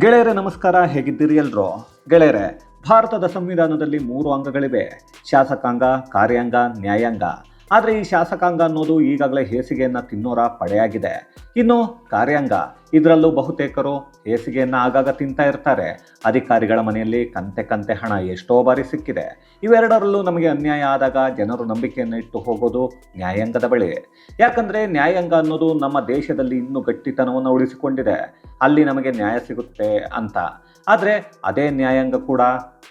ಗೆಳೆಯರೆ ನಮಸ್ಕಾರ. ಹೇಗಿದ್ದೀರಿ ಎಲ್ರು? ಗೆಳೆಯರೆ ಭಾರತದ ಸಂವಿಧಾನದಲ್ಲಿ ಮೂರು ಅಂಗಗಳಿವೆ. ಶಾಸಕಾಂಗ ಕಾರ್ಯಾಂಗ ನ್ಯಾಯಾಂಗ. ಆದರೆ ಈ ಶಾಸಕಾಂಗ ಅನ್ನೋದು ಈಗಾಗಲೇ ಹೇಸಿಗೆಯನ್ನು ತಿನ್ನೋರ ಪಡೆಯಾಗಿದೆ. ಇನ್ನು ಕಾರ್ಯಾಂಗ, ಇದರಲ್ಲೂ ಬಹುತೇಕರು ಹೇಸಿಗೆಯನ್ನು ಆಗಾಗ ತಿಂತಾ ಇರ್ತಾರೆ. ಅಧಿಕಾರಿಗಳ ಮನೆಯಲ್ಲಿ ಕಂತೆ ಕಂತೆ ಹಣ ಎಷ್ಟೋ ಬಾರಿ ಸಿಕ್ಕಿದೆ. ಇವೆರಡರಲ್ಲೂ ನಮಗೆ ಅನ್ಯಾಯ ಆದಾಗ ಜನರು ನಂಬಿಕೆಯನ್ನು ಇಟ್ಟು ಹೋಗೋದು ನ್ಯಾಯಾಂಗದ ಬಳಿ. ಯಾಕಂದರೆ ನ್ಯಾಯಾಂಗ ಅನ್ನೋದು ನಮ್ಮ ದೇಶದಲ್ಲಿ ಇನ್ನೂ ಗಟ್ಟಿತನವನ್ನು ಉಳಿಸಿಕೊಂಡಿದೆ. ಅಲ್ಲಿ ನಮಗೆ ನ್ಯಾಯ ಸಿಗುತ್ತೆ ಅಂತ. ಆದರೆ ಅದೇ ನ್ಯಾಯಾಂಗ ಕೂಡ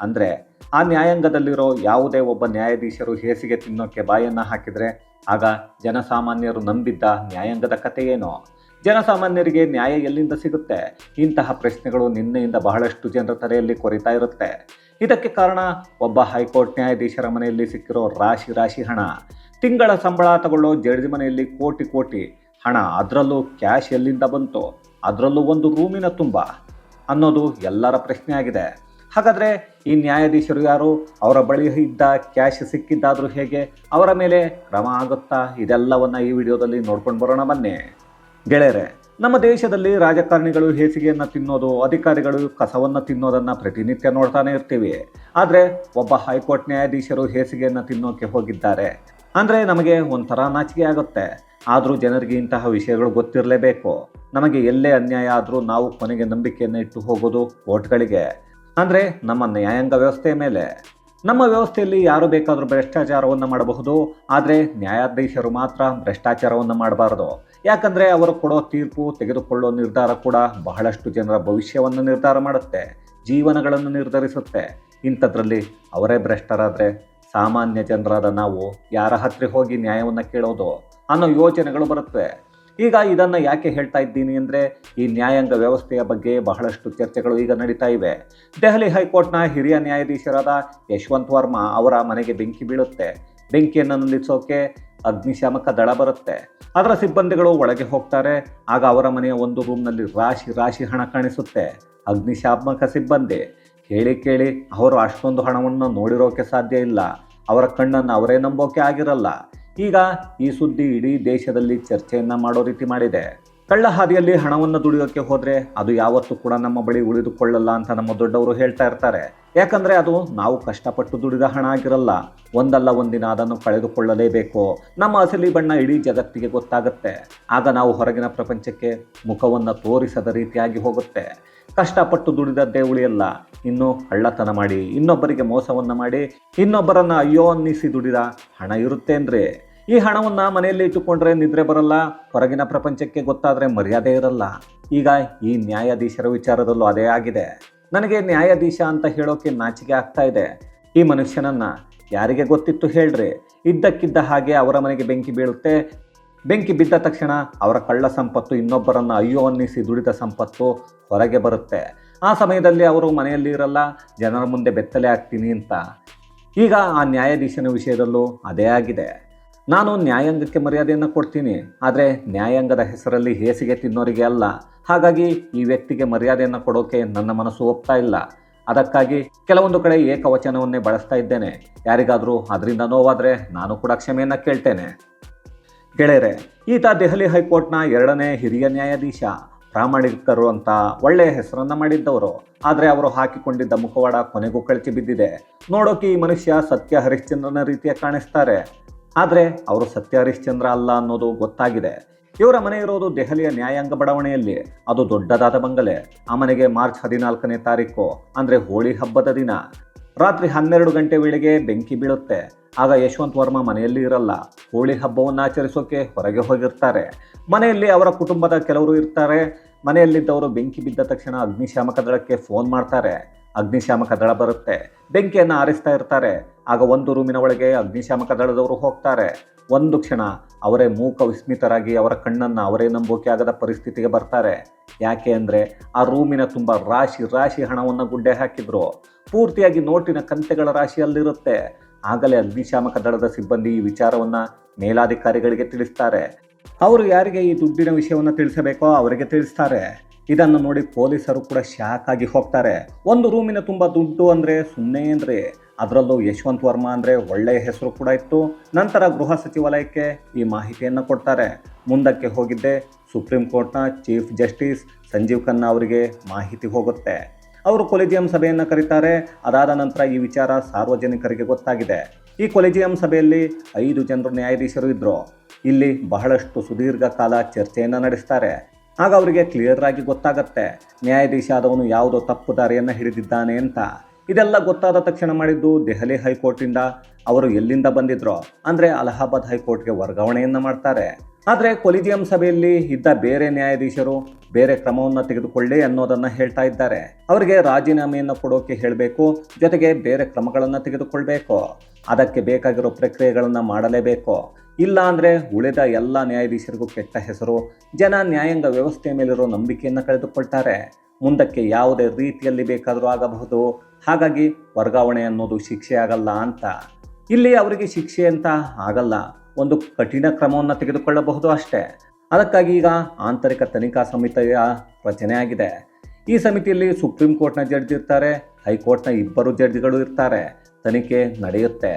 ಅಂದರೆ ಆ ನ್ಯಾಯಾಂಗದಲ್ಲಿರೋ ಯಾವುದೇ ಒಬ್ಬ ನ್ಯಾಯಾಧೀಶರು ಹೇಸಿಗೆ ತಿನ್ನೋಕ್ಕೆ ಬಾಯನ್ನು ಹಾಕಿದರೆ ಆಗ ಜನಸಾಮಾನ್ಯರು ನಂಬಿದ್ದ ನ್ಯಾಯಾಂಗದ ಕಥೆಯೇನೋ ಜನಸಾಮಾನ್ಯರಿಗೆ ನ್ಯಾಯ ಎಲ್ಲಿಂದ ಸಿಗುತ್ತೆ? ಇಂತಹ ಪ್ರಶ್ನೆಗಳು ನಿನ್ನೆಯಿಂದ ಬಹಳಷ್ಟು ಜನರ ತಲೆಯಲ್ಲಿ ಕೊರಿತಾ ಇರುತ್ತೆ. ಇದಕ್ಕೆ ಕಾರಣ ಒಬ್ಬ ಹೈಕೋರ್ಟ್ ನ್ಯಾಯಾಧೀಶರ ಮನೆಯಲ್ಲಿ ಸಿಕ್ಕಿರೋ ರಾಶಿ ರಾಶಿ ಹಣ. ತಿಂಗಳ ಸಂಬಳ ತಗೊಳ್ಳೋ ಜಡ್ಜ್ ಮನೆಯಲ್ಲಿ ಕೋಟಿ ಕೋಟಿ ಹಣ. ಅದರಲ್ಲೂ ಕ್ಯಾಶ್ ಎಲ್ಲಿಂದ ಬಂತು? ಅದರಲ್ಲೂ ಒಂದು ರೂಮಿನ ತುಂಬ ಅನ್ನೋದು ಎಲ್ಲರ ಪ್ರಶ್ನೆ ಆಗಿದೆ ಹಾಗಾದರೆ ಈ ನ್ಯಾಯಾಧೀಶರು ಯಾರು? ಅವರ ಬಳಿ ಇದ್ದ ಕ್ಯಾಶ್ ಸಿಕ್ಕಿದ್ದಾದರೂ ಹೇಗೆ? ಅವರ ಮೇಲೆ ಕ್ರಮ ಆಗುತ್ತಾ? ಇದೆಲ್ಲವನ್ನು ಈ ವಿಡಿಯೋದಲ್ಲಿ ನೋಡ್ಕೊಂಡು ಬರೋಣ ಬನ್ನಿ. ಗೆಳೆಯರೆ, ನಮ್ಮ ದೇಶದಲ್ಲಿ ರಾಜಕಾರಣಿಗಳು ಹೇಸಿಗೆಯನ್ನು ತಿನ್ನೋದು, ಅಧಿಕಾರಿಗಳು ಕಸವನ್ನು ತಿನ್ನೋದನ್ನು ಪ್ರತಿನಿತ್ಯ ನೋಡ್ತಾನೆ ಇರ್ತೀವಿ. ಆದರೆ ಒಬ್ಬ ಹೈಕೋರ್ಟ್ ನ್ಯಾಯಾಧೀಶರು ಹೇಸಿಗೆಯನ್ನು ತಿನ್ನೋಕೆ ಹೋಗಿದ್ದಾರೆ. ಅಂದರೆ ನಮಗೆ ಒಂಥರ ನಾಚಿಕೆ ಆಗುತ್ತೆ. ಆದರೂ ಜನರಿಗೆ ಇಂತಹ ವಿಷಯಗಳು ಗೊತ್ತಿರಲೇಬೇಕು. ನಮಗೆ ಎಲ್ಲೇ ಅನ್ಯಾಯ ಆದರೂ ನಾವು ಕೊನೆಗೆ ನಂಬಿಕೆಯನ್ನು ಇಟ್ಟು ಹೋಗೋದು ಕೋರ್ಟ್ಗಳಿಗೆ. ಅಂದರೆ ನಮ್ಮ ನ್ಯಾಯಾಂಗ ವ್ಯವಸ್ಥೆಯ ಮೇಲೆ. ನಮ್ಮ ವ್ಯವಸ್ಥೆಯಲ್ಲಿ ಯಾರು ಬೇಕಾದರೂ ಭ್ರಷ್ಟಾಚಾರವನ್ನು ಮಾಡಬಹುದು, ಆದರೆ ನ್ಯಾಯಾಧೀಶರು ಮಾತ್ರ ಭ್ರಷ್ಟಾಚಾರವನ್ನು ಮಾಡಬಾರದು. ಯಾಕಂದರೆ ಅವರು ಕೊಡೋ ತೀರ್ಪು, ತೆಗೆದುಕೊಳ್ಳೋ ನಿರ್ಧಾರ ಕೂಡ ಬಹಳಷ್ಟು ಜನರ ಭವಿಷ್ಯವನ್ನು ನಿರ್ಧಾರ ಮಾಡುತ್ತೆ, ಜೀವನಗಳನ್ನು ನಿರ್ಧರಿಸುತ್ತೆ. ಇಂಥದ್ರಲ್ಲಿ ಅವರೇ ಭ್ರಷ್ಟರಾದರೆ ಸಾಮಾನ್ಯ ಜನರಾದ ನಾವು ಯಾರ ಹತ್ತಿರ ಹೋಗಿ ನ್ಯಾಯವನ್ನು ಕೇಳೋದು ಅನ್ನೋ ಯೋಚನೆಗಳು ಬರುತ್ತವೆ ಈಗ ಇದನ್ನು ಯಾಕೆ ಹೇಳ್ತಾ ಇದ್ದೀನಿ ಅಂದರೆ ಈ ನ್ಯಾಯಾಂಗ ವ್ಯವಸ್ಥೆಯ ಬಗ್ಗೆ ಬಹಳಷ್ಟು ಚರ್ಚೆಗಳು ಈಗ ನಡೀತಾ ಇವೆ. ದೆಹಲಿ ಹೈಕೋರ್ಟ್ನ ಹಿರಿಯ ನ್ಯಾಯಾಧೀಶರಾದ ಯಶವಂತ್ ವರ್ಮಾ ಅವರ ಮನೆಗೆ ಬೆಂಕಿ ಬೀಳುತ್ತೆ. ಬೆಂಕಿಯನ್ನು ನಿಲ್ಲಿಸೋಕೆ ಅಗ್ನಿಶಾಮಕ ದಳ ಬರುತ್ತೆ. ಅದರ ಸಿಬ್ಬಂದಿಗಳು ಒಳಗೆ ಹೋಗ್ತಾರೆ. ಆಗ ಅವರ ಮನೆಯ ಒಂದು ರೂಮ್ನಲ್ಲಿ ರಾಶಿ ರಾಶಿ ಹಣ ಕಾಣಿಸುತ್ತೆ. ಅಗ್ನಿಶಾಮಕ ಸಿಬ್ಬಂದಿ. ಕೇಳಿ ಕೇಳಿ ಅವರು ಅಷ್ಟೊಂದು ಹಣವನ್ನು ನೋಡಿರೋಕೆ ಸಾಧ್ಯ ಇಲ್ಲ. ಅವರ ಕಣ್ಣನ್ನು ಅವರೇ ನಂಬೋಕೆ ಆಗಿರಲ್ಲ. ಈಗ ಈ ಸುದ್ದಿ ಇಡೀ ದೇಶದಲ್ಲಿ ಚರ್ಚೆಯನ್ನ ಮಾಡೋ ರೀತಿ ಮಾಡಿದೆ. ಕಳ್ಳ ಹಾದಿಯಲ್ಲಿ ಹಣವನ್ನು ದುಡಿಯೋಕೆ ಹೋದ್ರೆ ಅದು ಯಾವತ್ತೂ ಕೂಡ ನಮ್ಮ ಬಳಿ ಉಳಿದುಕೊಳ್ಳಲ್ಲ ಅಂತ ನಮ್ಮ ದೊಡ್ಡವರು ಹೇಳ್ತಾ ಇರ್ತಾರೆ. ಯಾಕಂದ್ರೆ ಅದು ನಾವು ಕಷ್ಟಪಟ್ಟು ದುಡಿದ ಹಣ ಆಗಿರಲ್ಲ. ಒಂದಲ್ಲ ಒಂದಿನ ಅದನ್ನು ಕಳೆದುಕೊಳ್ಳಲೇಬೇಕು. ನಮ್ಮ ಅಸಲಿ ಬಣ್ಣ ಇಡೀ ಜಗತ್ತಿಗೆ ಗೊತ್ತಾಗುತ್ತೆ. ಆಗ ನಾವು ಹೊರಗಿನ ಪ್ರಪಂಚಕ್ಕೆ ಮುಖವನ್ನು ತೋರಿಸದ ರೀತಿಯಾಗಿ ಹೋಗುತ್ತೆ. ಕಷ್ಟಪಟ್ಟು ದುಡಿದದ್ದೇ ಉಳಿಯಲ್ಲ. ಇನ್ನು ಕಳ್ಳತನ ಮಾಡಿ, ಇನ್ನೊಬ್ಬರಿಗೆ ಮೋಸವನ್ನು ಮಾಡಿ, ಇನ್ನೊಬ್ಬರನ್ನ ಅಯ್ಯೋ ಅನ್ನಿಸಿ ದುಡಿದ ಹಣ ಇರುತ್ತೇನ್ರಿ? ಈ ಹಣವನ್ನು ಮನೆಯಲ್ಲಿ ಇಟ್ಟುಕೊಂಡ್ರೆ ನಿದ್ರೆ ಬರಲ್ಲ, ಹೊರಗಿನ ಪ್ರಪಂಚಕ್ಕೆ ಗೊತ್ತಾದರೆ ಮರ್ಯಾದೆ ಇರಲ್ಲ. ಈಗ ಈ ನ್ಯಾಯಾಧೀಶರ ವಿಚಾರದಲ್ಲೂ ಅದೇ ಆಗಿದೆ. ನನಗೆ ನ್ಯಾಯಾಧೀಶ ಅಂತ ಹೇಳೋಕೆ ನಾಚಿಕೆ ಆಗ್ತಾ ಇದೆ. ಈ ಮನುಷ್ಯನನ್ನ ಯಾರಿಗೆ ಗೊತ್ತಿತ್ತು ಹೇಳ್ರಿ. ಇದ್ದಕ್ಕಿದ್ದ ಹಾಗೆ ಅವರ ಮನೆಗೆ ಬೆಂಕಿ ಬೀಳುತ್ತೆ. ಬೆಂಕಿ ಬಿದ್ದ ತಕ್ಷಣ ಅವರ ಕಳ್ಳ ಸಂಪತ್ತು ಇನ್ನೊಬ್ಬರನ್ನು ಅಯ್ಯೋ ಅನ್ನಿಸಿ ದುಡಿದ ಸಂಪತ್ತು ಹೊರಗೆ ಬರುತ್ತೆ. ಆ ಸಮಯದಲ್ಲಿ ಅವರು ಮನೆಯಲ್ಲಿ ಇರಲ್ಲ, ಜನರ ಮುಂದೆ ಬೆತ್ತಲೆ ಆಗ್ತೀನಿ ಅಂತ. ಈಗ ಆ ನ್ಯಾಯಾಧೀಶನ ವಿಷಯದಲ್ಲೂ ಅದೇ ಆಗಿದೆ. ನಾನು ನ್ಯಾಯಾಂಗಕ್ಕೆ ಮರ್ಯಾದೆಯನ್ನು ಕೊಡ್ತೀನಿ, ಆದರೆ ನ್ಯಾಯಾಂಗದ ಹೆಸರಲ್ಲಿ ಹೇಸಿಗೆ ತಿನ್ನೋರಿಗೆ ಅಲ್ಲ. ಹಾಗಾಗಿ ಈ ವ್ಯಕ್ತಿಗೆ ಮರ್ಯಾದೆಯನ್ನು ಕೊಡೋಕೆ ನನ್ನ ಮನಸ್ಸು ಒಪ್ತಾ ಇಲ್ಲ. ಅದಕ್ಕಾಗಿ ಕೆಲವೊಂದು ಕಡೆ ಏಕವಚನವನ್ನೇ ಬಳಸ್ತಾ ಇದ್ದೇನೆ. ಯಾರಿಗಾದರೂ ಅದರಿಂದ ನೋವಾದರೆ ನಾನು ಕೂಡ ಕ್ಷಮೆಯನ್ನು ಕೇಳ್ತೇನೆ. ಗೆಳೆಯರೆ, ಈತ ದೆಹಲಿ ಹೈಕೋರ್ಟ್ನ ಎರಡನೇ ಹಿರಿಯ ನ್ಯಾಯಾಧೀಶ, ಪ್ರಾಮಾಣಿಕರು ಅಂತ ಒಳ್ಳೆಯ ಹೆಸರನ್ನು ಮಾಡಿದ್ದವರು. ಆದರೆ ಅವರು ಹಾಕಿಕೊಂಡಿದ್ದ ಮುಖವಾಡ ಕೊನೆಗೂ ಕಳಚಿ ಬಿದ್ದಿದೆ. ನೋಡೋಕೆ ಈ ಮನುಷ್ಯ ಸತ್ಯ ಹರಿಶ್ಚಂದ್ರನ ರೀತಿಯ ಕಾಣಿಸ್ತಾರೆ. ಆದರೆ ಅವರು ಸತ್ಯ ಹರಿಶ್ಚಂದ್ರ ಅಲ್ಲ ಅನ್ನೋದು ಗೊತ್ತಾಗಿದೆ. ಇವರ ಮನೆ ಇರೋದು ದೆಹಲಿಯ ನ್ಯಾಯಾಂಗ ಬಡಾವಣೆಯಲ್ಲಿ. ಅದು ದೊಡ್ಡದಾದ ಬಂಗಲೆ. ಆ ಮನೆಗೆ ಮಾರ್ಚ್ ಹದಿನಾಲ್ಕನೇ ತಾರೀಕು, ಅಂದರೆ ಹೋಳಿ ಹಬ್ಬದ ದಿನ. ರಾತ್ರಿ ಹನ್ನೆರಡು ಗಂಟೆ ವೇಳೆಗೆ ಬೆಂಕಿ ಬೀಳುತ್ತೆ. ಆಗ ಯಶವಂತ್ ವರ್ಮಾ ಮನೆಯಲ್ಲಿ ಇರಲ್ಲ. ಹೋಳಿ ಹಬ್ಬವನ್ನು ಆಚರಿಸೋಕೆ ಹೊರಗೆ ಹೋಗಿರ್ತಾರೆ. ಮನೆಯಲ್ಲಿ ಅವರ ಕುಟುಂಬದ ಕೆಲವರು ಇರ್ತಾರೆ. ಮನೆಯಲ್ಲಿದ್ದವರು ಬೆಂಕಿ ಬಿದ್ದ ತಕ್ಷಣ ಅಗ್ನಿಶಾಮಕ ದಳಕ್ಕೆ ಫೋನ್ ಮಾಡ್ತಾರೆ. ಅಗ್ನಿಶಾಮಕ ದಳ ಬರುತ್ತೆ. ಬೆಂಕಿಯನ್ನು ಆರಿಸ್ತಾ ಇರ್ತಾರೆ. ಆಗ ಒಂದು ರೂಮಿನ ಒಳಗೆ ಅಗ್ನಿಶಾಮಕ ದಳದವರು ಹೋಗ್ತಾರೆ. ಒಂದು ಕ್ಷಣ ಅವರೇ ಮೂಕ ವಿಸ್ಮಿತರಾಗಿ ಅವರ ಕಣ್ಣನ್ನು ಅವರೇ ನಂಬೋಕೆ ಆಗದ ಪರಿಸ್ಥಿತಿಗೆ ಬರ್ತಾರೆ. ಯಾಕೆ ಅಂದರೆ ಆ ರೂಮಿನ ತುಂಬ ರಾಶಿ ರಾಶಿ ಹಣವನ್ನು ಗುಡ್ಡೆ ಹಾಕಿದ್ರು. ಪೂರ್ತಿಯಾಗಿ ನೋಟಿನ ಕಂತೆಗಳ ರಾಶಿಯಲ್ಲಿರುತ್ತೆ. ಆಗಲೇ ಅಗ್ನಿಶಾಮಕ ದಳದ ಸಿಬ್ಬಂದಿ ಈ ವಿಚಾರವನ್ನು ಮೇಲಾಧಿಕಾರಿಗಳಿಗೆ ತಿಳಿಸ್ತಾರೆ. ಅವರು ಯಾರಿಗೆ ಈ ದುಡ್ಡಿನ ವಿಷಯವನ್ನು ತಿಳಿಸಬೇಕೋ ಅವರಿಗೆ ತಿಳಿಸ್ತಾರೆ. ಇದನ್ನು ನೋಡಿ ಪೊಲೀಸರು ಕೂಡ ಶಾಕ್ ಆಗಿ ಹೋಗ್ತಾರೆ. ಒಂದು ರೂಮಿನ ತುಂಬ ದುಡ್ಡು ಅಂದರೆ ಸುಮ್ಮನೆ ಅಂದರೆ ಅದರಲ್ಲೂ ಯಶವಂತ್ ವರ್ಮಾ ಅಂದರೆ ಒಳ್ಳೆಯ ಹೆಸರು ಕೂಡ ಇತ್ತು. ನಂತರ ಗೃಹ ಸಚಿವಾಲಯಕ್ಕೆ ಈ ಮಾಹಿತಿಯನ್ನು ಕೊಡ್ತಾರೆ. ಮುಂದಕ್ಕೆ ಹೋಗಿದ್ದೆ ಸುಪ್ರೀಂ ಕೋರ್ಟ್ನ ಚೀಫ್ ಜಸ್ಟಿಸ್ ಸಂಜೀವ್ ಖನ್ನಾ ಅವರಿಗೆ ಮಾಹಿತಿ ಹೋಗುತ್ತೆ. ಅವರು ಕೊಲಿಜಿಯಂ ಸಭೆಯನ್ನು ಕರೀತಾರೆ. ಅದಾದ ನಂತರ ಈ ವಿಚಾರ ಸಾರ್ವಜನಿಕರಿಗೆ ಗೊತ್ತಾಗಿದೆ. ಈ ಕೊಲಿಜಿಯಂ ಸಭೆಯಲ್ಲಿ ಐದು ಜನರು ನ್ಯಾಯಾಧೀಶರು ಇದ್ದರು ಇಲ್ಲಿ ಬಹಳಷ್ಟು ಸುದೀರ್ಘ ಕಾಲ ಚರ್ಚೆಯನ್ನು ನಡೆಸ್ತಾರೆ. ಆಗ ಅವರಿಗೆ ಕ್ಲಿಯರ್ ಆಗಿ ಗೊತ್ತಾಗತ್ತೆ, ನ್ಯಾಯಾಧೀಶ ಆದವನು ಯಾವುದೋ ತಪ್ಪು ದಾರಿಯನ್ನು ಹಿಡಿದಿದ್ದಾನೆ ಅಂತ. ಇದೆಲ್ಲ ಗೊತ್ತಾದ ತಕ್ಷಣ ಮಾಡಿದ್ದು ದೆಹಲಿ ಹೈಕೋರ್ಟಿಂದ. ಅವರು ಎಲ್ಲಿಂದ ಬಂದಿದ್ರೋ, ಅಂದರೆ ಅಲಹಾಬಾದ್ ಹೈಕೋರ್ಟ್ಗೆ ವರ್ಗಾವಣೆಯನ್ನು ಮಾಡ್ತಾರೆ. ಆದರೆ ಕೊಲಿಜಿಯಂ ಸಭೆಯಲ್ಲಿ ಇದ್ದ ಬೇರೆ ನ್ಯಾಯಾಧೀಶರು ಬೇರೆ ಕ್ರಮವನ್ನು ತೆಗೆದುಕೊಳ್ಳಿ ಅನ್ನೋದನ್ನು ಹೇಳ್ತಾ ಇದ್ದಾರೆ. ಅವರಿಗೆ ರಾಜೀನಾಮೆಯನ್ನು ಕೊಡೋಕೆ ಹೇಳಬೇಕು, ಜೊತೆಗೆ ಬೇರೆ ಕ್ರಮಗಳನ್ನು ತೆಗೆದುಕೊಳ್ಬೇಕು. ಅದಕ್ಕೆ ಬೇಕಾಗಿರೋ ಪ್ರಕ್ರಿಯೆಗಳನ್ನು ಮಾಡಲೇಬೇಕು. ಇಲ್ಲ ಅಂದರೆ ಉಳಿದ ಎಲ್ಲ ನ್ಯಾಯಾಧೀಶರಿಗೂ ಕೆಟ್ಟ ಹೆಸರು, ಜನ ನ್ಯಾಯಾಂಗ ವ್ಯವಸ್ಥೆಯ ಮೇಲಿರೋ ನಂಬಿಕೆಯನ್ನು ಕಳೆದುಕೊಳ್ತಾರೆ. ಮುಂದಕ್ಕೆ ಯಾವುದೇ ರೀತಿಯಲ್ಲಿ ಬೇಕಾದರೂ ಆಗಬಹುದು. ಹಾಗಾಗಿ ವರ್ಗಾವಣೆ ಅನ್ನೋದು ಶಿಕ್ಷೆ ಆಗಲ್ಲ ಅಂತ. ಇಲ್ಲಿ ಅವರಿಗೆ ಶಿಕ್ಷೆ ಅಂತ ಆಗಲ್ಲ. ಒಂದು ಕಠಿಣ ಕ್ರಮವನ್ನು ತೆಗೆದುಕೊಳ್ಳಬಹುದು ಅಷ್ಟೇ. ಅದಕ್ಕಾಗಿ ಈಗ ಆಂತರಿಕ ತನಿಖಾ ಸಮಿತಿಯ ರಚನೆ ಆಗಿದೆ. ಈ ಸಮಿತಿಯಲ್ಲಿ ಸುಪ್ರೀಂ ಕೋರ್ಟ್ನ ಜಡ್ಜ್ ಇರ್ತಾರೆ, ಹೈಕೋರ್ಟ್ನ ಇಬ್ಬರು ಜಡ್ಜ್ಗಳು ಇರ್ತಾರೆ. ತನಿಖೆ ನಡೆಯುತ್ತೆ.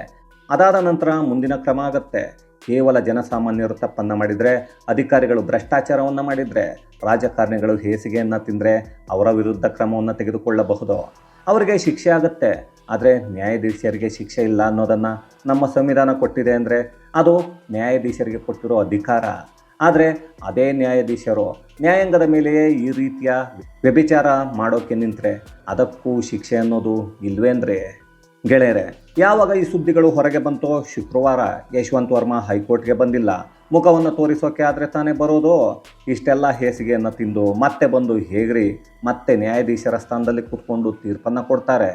ಅದಾದ ನಂತರ ಮುಂದಿನ ಕ್ರಮ ಆಗುತ್ತೆ. ಕೇವಲ ಜನಸಾಮಾನ್ಯರು ತಪ್ಪನ್ನು ಮಾಡಿದರೆ, ಅಧಿಕಾರಿಗಳು ಭ್ರಷ್ಟಾಚಾರವನ್ನು ಮಾಡಿದರೆ, ರಾಜಕಾರಣಿಗಳು ಹೇಸಿಗೆಯನ್ನು ತಿಂದರೆ ಅವರ ವಿರುದ್ಧ ಕ್ರಮವನ್ನು ತೆಗೆದುಕೊಳ್ಳಬಹುದು. ಅವರಿಗೆ ಶಿಕ್ಷೆ ಆಗುತ್ತೆ. ಆದರೆ ನ್ಯಾಯಾಧೀಶರಿಗೆ ಶಿಕ್ಷೆ ಇಲ್ಲ ಅನ್ನೋದನ್ನು ನಮ್ಮ ಸಂವಿಧಾನ ಕೊಟ್ಟಿದೆ ಅಂದರೆ ಅದು ನ್ಯಾಯಾಧೀಶರಿಗೆ ಕೊಟ್ಟಿರೋ ಅಧಿಕಾರ. ಆದರೆ ಅದೇ ನ್ಯಾಯಾಧೀಶರು ನ್ಯಾಯಾಂಗದ ಮೇಲೆಯೇ ಈ ರೀತಿಯ ವ್ಯಭಿಚಾರ ಮಾಡೋಕ್ಕೆ ನಿಂತರೆ ಅದಕ್ಕೂ ಶಿಕ್ಷೆ ಅನ್ನೋದು ಇಲ್ವೇಂದ್ರೆ ಗೆಳೆಯರೆ, ಯಾವಾಗ ಈ ಸುದ್ದಿಗಳು ಹೊರಗೆ ಬಂತೋ ಶುಕ್ರವಾರ ಯಶವಂತ್ ವರ್ಮಾ ಹೈಕೋರ್ಟ್ಗೆ ಬಂದಿಲ್ಲ. ಮುಖವನ್ನು ತೋರಿಸೋಕೆ ಆದರೆ ತಾನೇ ಬರೋದು? ಇಷ್ಟೆಲ್ಲ ಹೇಸಿಗೆಯನ್ನು ತಿಂದು ಮತ್ತೆ ಬಂದು ಹೇಗ್ರಿ? ಮತ್ತೆ ನ್ಯಾಯಾಧೀಶರ ಸ್ಥಾನದಲ್ಲಿ ಕೂತ್ಕೊಂಡು ತೀರ್ಪನ್ನು ಕೊಡ್ತಾರೆ.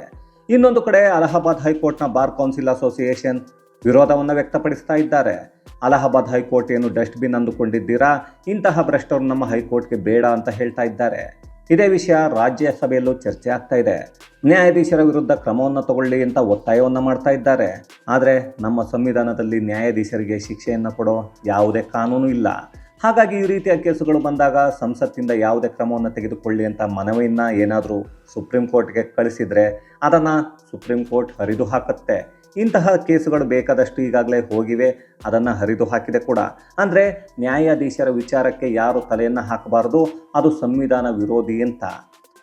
ಇನ್ನೊಂದು ಕಡೆ ಅಲಹಾಬಾದ್ ಹೈಕೋರ್ಟ್ನ ಬಾರ್ ಕೌನ್ಸಿಲ್ ಅಸೋಸಿಯೇಷನ್ ವಿರೋಧವನ್ನು ವ್ಯಕ್ತಪಡಿಸ್ತಾ ಇದ್ದಾರೆ. ಅಲಹಾಬಾದ್ ಹೈಕೋರ್ಟ್ ಏನು ಡಸ್ಟ್ಬಿನ್ ಅಂದುಕೊಂಡಿದ್ದೀರಾ? ಇಂತಹ ಭ್ರಷ್ಟರು ನಮ್ಮ ಹೈಕೋರ್ಟ್ಗೆ ಬೇಡ ಅಂತ ಹೇಳ್ತಾ ಇದ್ದಾರೆ. ಇದೇ ವಿಷಯ ರಾಜ್ಯಸಭೆಯಲ್ಲೂ ಚರ್ಚೆ ಆಗ್ತಾ ಇದೆ. ನ್ಯಾಯಾಧೀಶರ ವಿರುದ್ಧ ಕ್ರಮವನ್ನು ತಗೊಳ್ಳಿ ಅಂತ ಒತ್ತಾಯವನ್ನು ಮಾಡ್ತಾ ಇದ್ದಾರೆ. ಆದರೆ ನಮ್ಮ ಸಂವಿಧಾನದಲ್ಲಿ ನ್ಯಾಯಾಧೀಶರಿಗೆ ಶಿಕ್ಷೆಯನ್ನು ಕೊಡೋ ಯಾವುದೇ ಕಾನೂನು ಇಲ್ಲ. ಹಾಗಾಗಿ ಈ ರೀತಿಯ ಕೇಸುಗಳು ಬಂದಾಗ ಸಂಸತ್ತಿಂದ ಯಾವುದೇ ಕ್ರಮವನ್ನು ತೆಗೆದುಕೊಳ್ಳಿ ಅಂತ ಮನವಿಯನ್ನು ಏನಾದರೂ ಸುಪ್ರೀಂ ಕೋರ್ಟ್ಗೆ ಕಳಿಸಿದರೆ ಅದನ್ನು ಸುಪ್ರೀಂ ಕೋರ್ಟ್ ಹರಿದು ಹಾಕುತ್ತೆ. ಇಂತಹ ಕೇಸುಗಳು ಬೇಕಾದಷ್ಟು ಈಗಾಗಲೇ ಹೋಗಿವೆ, ಅದನ್ನು ಹರಿದು ಹಾಕಿದೆ ಕೂಡ. ಅಂದರೆ ನ್ಯಾಯಾಧೀಶರ ವಿಚಾರಕ್ಕೆ ಯಾರು ತಲೆಯನ್ನು ಹಾಕಬಾರದು? ಅದು ಸಂವಿಧಾನ ವಿರೋಧಿ ಅಂತ.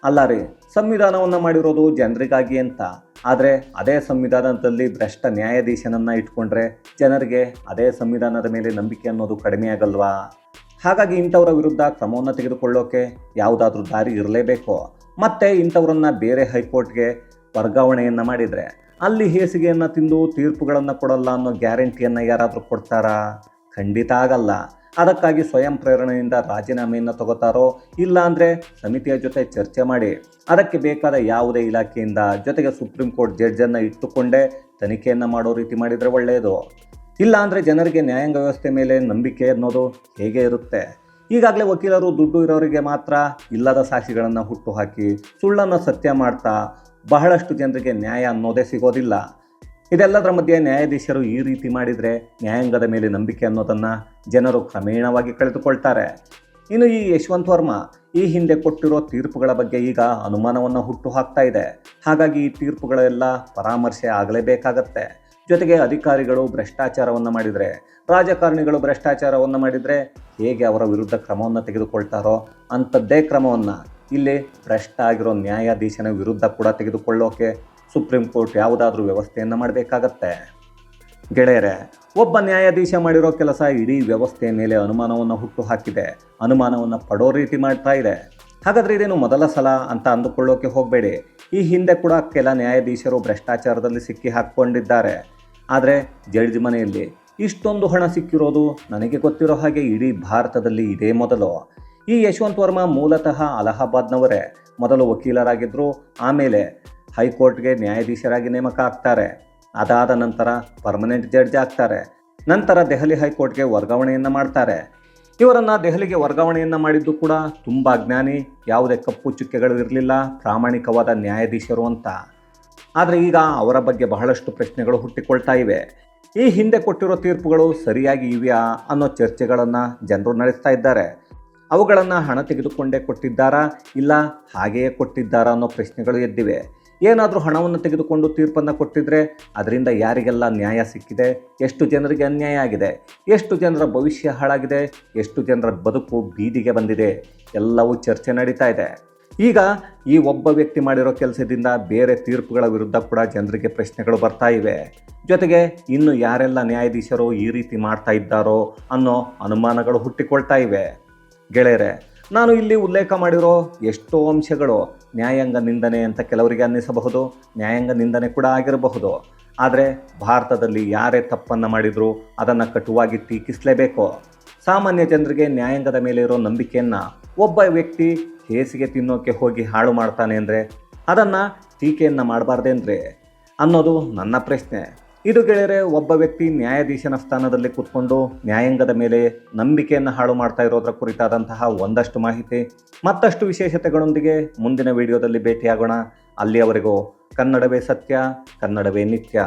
ಅಲ್ಲ ರೀ, ಸಂವಿಧಾನವನ್ನು ಮಾಡಿರೋದು ಜನರಿಗಾಗಿ ಅಂತ. ಆದರೆ ಅದೇ ಸಂವಿಧಾನದಲ್ಲಿ ಭ್ರಷ್ಟ ನ್ಯಾಯಾಧೀಶನನ್ನು ಇಟ್ಕೊಂಡ್ರೆ ಜನರಿಗೆ ಅದೇ ಸಂವಿಧಾನದ ಮೇಲೆ ನಂಬಿಕೆ ಅನ್ನೋದು ಕಡಿಮೆ ಆಗಲ್ವಾ? ಹಾಗಾಗಿ ಇಂಥವರ ವಿರುದ್ಧ ಕ್ರಮವನ್ನು ತೆಗೆದುಕೊಳ್ಳೋಕೆ ಯಾವುದಾದ್ರೂ ದಾರಿ ಇರಲೇಬೇಕು. ಮತ್ತು ಇಂಥವರನ್ನು ಬೇರೆ ಹೈಕೋರ್ಟ್ಗೆ ವರ್ಗಾವಣೆಯನ್ನು ಮಾಡಿದರೆ ಅಲ್ಲಿ ಹೇಸಿಗೆಯನ್ನು ತಿಂದು ತೀರ್ಪುಗಳನ್ನು ಕೊಡಲ್ಲ ಅನ್ನೋ ಗ್ಯಾರಂಟಿಯನ್ನು ಯಾರಾದರೂ ಕೊಡ್ತಾರಾ? ಖಂಡಿತ ಆಗಲ್ಲ. ಅದಕ್ಕಾಗಿ ಸ್ವಯಂ ಪ್ರೇರಣೆಯಿಂದ ರಾಜೀನಾಮೆಯನ್ನು ತಗೋತಾರೋ ಇಲ್ಲಾಂದರೆ ಸಮಿತಿಯ ಜೊತೆ ಚರ್ಚೆ ಮಾಡಿ. ಅದಕ್ಕೆ ಬೇಕಾದ ಯಾವುದೇ ಇಲಾಖೆಯಿಂದ ಜೊತೆಗೆ ಸುಪ್ರೀಂ ಕೋರ್ಟ್ ಜಡ್ಜನ್ನು ಇಟ್ಟುಕೊಂಡೇ ತನಿಖೆಯನ್ನು ಮಾಡೋ ರೀತಿ ಮಾಡಿದರೆ ಒಳ್ಳೆಯದು ಇಲ್ಲಾಂದರೆ ಜನರಿಗೆ ನ್ಯಾಯಾಂಗ ವ್ಯವಸ್ಥೆ ಮೇಲೆ ನಂಬಿಕೆ ಅನ್ನೋದು ಹೇಗೆ ಇರುತ್ತೆ? ಈಗಾಗಲೇ ವಕೀಲರು ದುಡ್ಡು ಇರೋರಿಗೆ ಮಾತ್ರ ಇಲ್ಲದ ಸಾಕ್ಷಿಗಳನ್ನು ಹುಟ್ಟುಹಾಕಿ ಸುಳ್ಳನ್ನು ಸತ್ಯ ಮಾಡ್ತಾ ಬಹಳಷ್ಟು ಜನರಿಗೆ ನ್ಯಾಯ ಅನ್ನೋದೇ ಸಿಗೋದಿಲ್ಲ. ಇದೆಲ್ಲದರ ಮಧ್ಯೆ ನ್ಯಾಯಾಧೀಶರು ಈ ರೀತಿ ಮಾಡಿದರೆ ನ್ಯಾಯಾಂಗದ ಮೇಲೆ ನಂಬಿಕೆ ಅನ್ನೋದನ್ನು ಜನರು ಕ್ರಮೇಣವಾಗಿ ಕಳೆದುಕೊಳ್ತಾರೆ. ಇನ್ನು ಈ ಯಶವಂತ್ ವರ್ಮಾ ಈ ಹಿಂದೆ ಕೊಟ್ಟಿರೋ ತೀರ್ಪುಗಳ ಬಗ್ಗೆ ಈಗ ಅನುಮಾನವನ್ನು ಹುಟ್ಟು ಹಾಕ್ತಾ ಇದೆ. ಹಾಗಾಗಿ ಈ ತೀರ್ಪುಗಳೆಲ್ಲ ಪರಾಮರ್ಶೆ ಆಗಲೇಬೇಕಾಗತ್ತೆ. ಜೊತೆಗೆ ಅಧಿಕಾರಿಗಳು ಭ್ರಷ್ಟಾಚಾರವನ್ನು ಮಾಡಿದರೆ, ರಾಜಕಾರಣಿಗಳು ಭ್ರಷ್ಟಾಚಾರವನ್ನು ಮಾಡಿದರೆ ಹೇಗೆ ಅವರ ವಿರುದ್ಧ ಕ್ರಮವನ್ನು ತೆಗೆದುಕೊಳ್ತಾರೋ ಅಂಥದ್ದೇ ಕ್ರಮವನ್ನು ಇಲ್ಲಿ ಭ್ರಷ್ಟ ಆಗಿರೋ ನ್ಯಾಯಾಧೀಶನ ವಿರುದ್ಧ ಕೂಡ ತೆಗೆದುಕೊಳ್ಳೋಕೆ ಸುಪ್ರೀಂ ಕೋರ್ಟ್ ಯಾವುದಾದ್ರೂ ವ್ಯವಸ್ಥೆಯನ್ನು ಮಾಡಬೇಕಾಗತ್ತೆ. ಗೆಳೆಯರೆ, ಒಬ್ಬ ನ್ಯಾಯಾಧೀಶ ಮಾಡಿರೋ ಕೆಲಸ ಇಡೀ ವ್ಯವಸ್ಥೆಯ ಮೇಲೆ ಅನುಮಾನವನ್ನು ಹುಟ್ಟು ಹಾಕಿದೆ ಅನುಮಾನವನ್ನು ಪಡೋ ರೀತಿ ಮಾಡ್ತಾ ಇದೆ. ಹಾಗಾದರೆ ಇದೇನು ಮೊದಲ ಸಲ ಅಂತ ಅಂದುಕೊಳ್ಳೋಕೆ ಹೋಗಬೇಡಿ. ಈ ಹಿಂದೆ ಕೂಡ ಕೆಲ ನ್ಯಾಯಾಧೀಶರು ಭ್ರಷ್ಟಾಚಾರದಲ್ಲಿ ಸಿಕ್ಕಿ ಹಾಕ್ಕೊಂಡಿದ್ದಾರೆ. ಆದರೆ ಜಡ್ಜ್ ಮನೆಯಲ್ಲಿ ಇಷ್ಟೊಂದು ಹಣ ಸಿಕ್ಕಿರೋದು ನನಗೆ ಗೊತ್ತಿರೋ ಹಾಗೆ ಇಡೀ ಭಾರತದಲ್ಲಿ ಇದೇ ಮೊದಲು. ಈ ಯಶವಂತ್ ವರ್ಮಾ ಮೂಲತಃ ಅಲಹಾಬಾದ್ನವರೇ. ಮೊದಲು ವಕೀಲರಾಗಿದ್ದರು ಆಮೇಲೆ ಹೈಕೋರ್ಟ್ಗೆ ನ್ಯಾಯಾಧೀಶರಾಗಿ ನೇಮಕ ಆಗ್ತಾರೆ. ಅದಾದ ನಂತರ ಪರ್ಮನೆಂಟ್ ಜಡ್ಜ್ ಆಗ್ತಾರೆ. ನಂತರ ದೆಹಲಿ ಹೈಕೋರ್ಟ್ಗೆ ವರ್ಗಾವಣೆಯನ್ನು ಮಾಡ್ತಾರೆ. ಇವರನ್ನು ದೆಹಲಿಗೆ ವರ್ಗಾವಣೆಯನ್ನು ಮಾಡಿದ್ದು ಕೂಡ ತುಂಬ ಜ್ಞಾನಿ ಯಾವುದೇ ಕಪ್ಪು ಚುಕ್ಕೆಗಳು ಇರಲಿಲ್ಲ ಪ್ರಾಮಾಣಿಕವಾದ ನ್ಯಾಯಾಧೀಶರು ಅಂತ. ಆದರೆ ಈಗ ಅವರ ಬಗ್ಗೆ ಬಹಳಷ್ಟು ಪ್ರಶ್ನೆಗಳು ಹುಟ್ಟಿಕೊಳ್ತಾ ಇವೆ. ಈ ಹಿಂದೆ ಕೊಟ್ಟಿರೋ ತೀರ್ಪುಗಳು ಸರಿಯಾಗಿ ಇವೆಯಾ ಅನ್ನೋ ಚರ್ಚೆಗಳನ್ನು ಜನರು ನಡೆಸ್ತಾ ಇದ್ದಾರೆ. ಅವುಗಳನ್ನು ಹಣ ತೆಗೆದುಕೊಂಡೇ ಕೊಟ್ಟಿದ್ದಾರಾ, ಇಲ್ಲ ಹಾಗೆಯೇ ಕೊಟ್ಟಿದ್ದಾರಾ ಅನ್ನೋ ಪ್ರಶ್ನೆಗಳು ಎದ್ದಿವೆ. ಏನಾದರೂ ಹಣವನ್ನು ತೆಗೆದುಕೊಂಡು ತೀರ್ಪನ್ನು ಕೊಟ್ಟಿದ್ರೆ ಅದರಿಂದ ಯಾರಿಗೆಲ್ಲ ನ್ಯಾಯ ಸಿಕ್ಕಿದೆ? ಎಷ್ಟು ಜನರಿಗೆ ಅನ್ಯಾಯ ಆಗಿದೆ? ಎಷ್ಟು ಜನರ ಭವಿಷ್ಯ ಹಾಳಾಗಿದೆ? ಎಷ್ಟು ಜನರ ಬದುಕು ಬೀದಿಗೆ ಬಂದಿದೆ? ಎಲ್ಲವೂ ಚರ್ಚೆ ನಡೀತಾ ಇದೆ. ಈಗ ಈ ಒಬ್ಬ ವ್ಯಕ್ತಿ ಮಾಡಿರೋ ಕೆಲಸದಿಂದ ಬೇರೆ ತೀರ್ಪುಗಳ ವಿರುದ್ಧ ಕೂಡ ಜನರಿಗೆ ಪ್ರಶ್ನೆಗಳು ಬರ್ತಾ ಇವೆ. ಜೊತೆಗೆ ಇನ್ನು ಯಾರೆಲ್ಲ ನ್ಯಾಯಾಧೀಶರು ಈ ರೀತಿ ಮಾಡ್ತಾ ಇದ್ದಾರೋ ಅನ್ನೋ ಅನುಮಾನಗಳು ಹುಟ್ಟಿಕೊಳ್ತಾ ಇವೆ. ಗೆಳೆಯರೆ, ನಾನು ಇಲ್ಲಿ ಉಲ್ಲೇಖ ಮಾಡಿರೋ ಎಷ್ಟೋ ಅಂಶಗಳು ನ್ಯಾಯಾಂಗ ನಿಂದನೆ ಅಂತ ಕೆಲವರಿಗೆ ಅನ್ನಿಸಬಹುದು, ನ್ಯಾಯಾಂಗ ನಿಂದನೆ ಕೂಡ ಆಗಿರಬಹುದು. ಆದರೆ ಭಾರತದಲ್ಲಿ ಯಾರೇ ತಪ್ಪನ್ನು ಮಾಡಿದರೂ ಅದನ್ನು ಕಟುವಾಗಿ ಟೀಕಿಸಲೇಬೇಕು. ಸಾಮಾನ್ಯ ಜನರಿಗೆ ನ್ಯಾಯಾಂಗದ ಮೇಲೆ ಇರೋ ನಂಬಿಕೆಯನ್ನು ಒಬ್ಬ ವ್ಯಕ್ತಿ ಹೇಸಿಗೆ ತಿನ್ನೋಕೆ ಹೋಗಿ ಹಾಳು ಮಾಡ್ತಾನೆ ಅಂದರೆ ಅದನ್ನು ಟೀಕೆಯನ್ನು ಮಾಡಬಾರ್ದೇನ್ರಿ ಅನ್ನೋದು ನನ್ನ ಪ್ರಶ್ನೆ. ಇದು ಗೆಳೆಯರೆ, ಒಬ್ಬ ವ್ಯಕ್ತಿ ನ್ಯಾಯಾಧೀಶನ ಸ್ಥಾನದಲ್ಲಿ ಕೂತ್ಕೊಂಡು ನ್ಯಾಯಾಂಗದ ಮೇಲೆ ನಂಬಿಕೆಯನ್ನು ಹಾಳು ಮಾಡ್ತಾ ಇರೋದ್ರ ಕುರಿತಾದಂತಹ ಒಂದಷ್ಟು ಮಾಹಿತಿ, ಮತ್ತಷ್ಟು ವಿಶೇಷತೆಗಳೊಂದಿಗೆ ಮುಂದಿನ ವಿಡಿಯೋದಲ್ಲಿ ಭೇಟಿಯಾಗೋಣ. ಅಲ್ಲಿಯವರೆಗೂ ಕನ್ನಡವೇ ಸತ್ಯ, ಕನ್ನಡವೇ ನಿತ್ಯ.